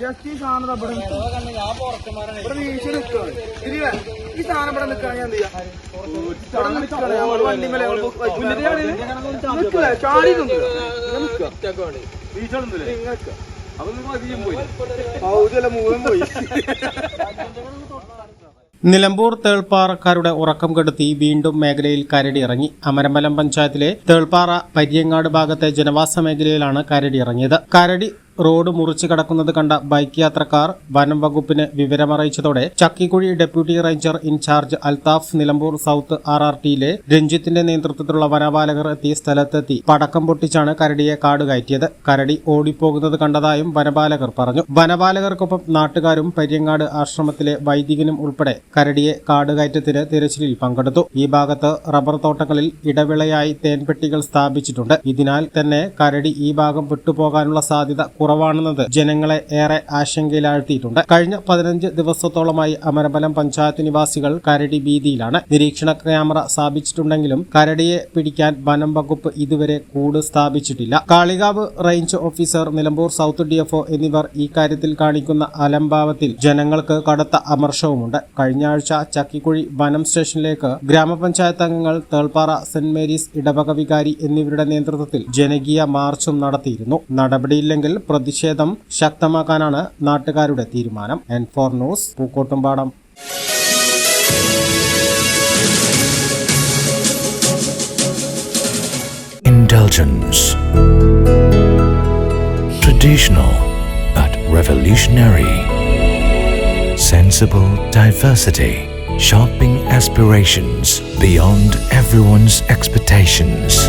Just ഈ സാധനം ദാ ഇവിടെ ഈ സാധനം ഇവിടെ നിൽക്കാണ് ഞാൻ എന്ത് ചെയ്യാം? ചാടി പൗതിയല്ല മുഴുവൻ പോയി. നിലമ്പൂർ തേൾപ്പാറക്കാരുടെ ഉറക്കം കെടുത്തി വീണ്ടും മേഖലയിൽ കരടി ഇറങ്ങി അമരമ്പലം പഞ്ചായത്തിലെ തേൾപ്പാറ പര്യങ്ങാട് ഭാഗത്തെ ജനവാസ മേഖലയിലാണ് കരടി ഇറങ്ങിയത് കരടി റോഡ് മുറിച്ചു കടക്കുന്നത് കണ്ട ബൈക്ക് യാത്രക്കാർ വനം വകുപ്പിന് വിവരമറിയിച്ചതോടെ Chakkikuzhi deputy ranger incharge Althaf Nilambur south R R ടിയിലെ രഞ്ജിത്തിന്റെ നേതൃത്വത്തിലുള്ള വനപാലകർ എത്തി സ്ഥലത്തെത്തി പടക്കം പൊട്ടിച്ചാണ് കരടിയെ കാട് കയറ്റിയത്. കരടി ഓടിപ്പോകുന്നത് കണ്ടതായും വനപാലകർ പറഞ്ഞു. വനപാലകർക്കൊപ്പം നാട്ടുകാരും പര്യങ്ങാട് ആശ്രമത്തിലെ വൈദികനും ഉൾപ്പെടെ കരടിയെ കാട് കാടുകയറ്റത്തിന് തിരച്ചിലിൽ പങ്കെടുത്തു. ഈ ഭാഗത്ത് റബ്ബർ തോട്ടങ്ങളിൽ ഇടവിളയായി തേൻപെട്ടികൾ സ്ഥാപിച്ചിട്ടുണ്ട്. ഇതിനാൽ തന്നെ കരടി ഈ ഭാഗം വിട്ടുപോകാനുള്ള സാധ്യത കുറവാണെന്നത് ജനങ്ങളെ ഏറെ ആശങ്കയിലാഴ്ത്തിയിട്ടുണ്ട്. കഴിഞ്ഞ പതിനഞ്ച് ദിവസത്തോളമായി അമരബലം പഞ്ചായത്ത് നിവാസികൾ കരടി ഭീതിയിലാണ്. നിരീക്ഷണ ക്യാമറ സ്ഥാപിച്ചിട്ടുണ്ടെങ്കിലും കരടിയെ പിടിക്കാൻ വനം വകുപ്പ് ഇതുവരെ കൂട് സ്ഥാപിച്ചിട്ടില്ല. Kalikavu range officer Nilambur south DFO എന്നിവർ ഈ കാര്യത്തിൽ കാണിക്കുന്ന അലംഭാവത്തിൽ ജനങ്ങൾക്ക് കടുത്ത അമർഷവുമുണ്ട്. കഴിഞ്ഞ ആഴ്ച ചക്കിക്കുഴി വനം സ്റ്റേഷനിലേക്ക് ഗ്രാമപഞ്ചായത്ത് അംഗങ്ങൾ തേൾപ്പാറ സെന്റ് മേരീസ് ഇടവക വികാരി എന്നിവരുടെ നേതൃത്വത്തിൽ ജനകീയ മാർച്ചും നടത്തിയിരുന്നു. നടപടിയില്ലെങ്കിൽ പ്രതിഷേധം ശക്തമാക്കാനാണ് നാട്ടുകാരുടെ തീരുമാനം N four news Pookkottumpadam Indulgence. Traditional but revolutionary. Sensible diversity. Shopping aspirations beyond everyone's expectations.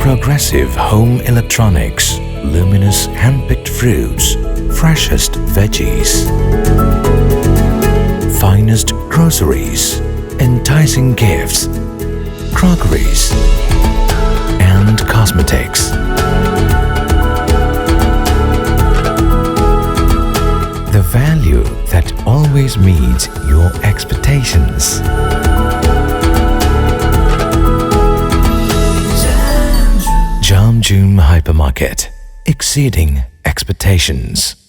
Progressive home electronics. Luminous hand-picked fruits. Freshest veggies. Finest groceries. Enticing gifts. Crockeries and cosmetics. The value that always meets your expectations. Jam June Hypermarket, exceeding expectations.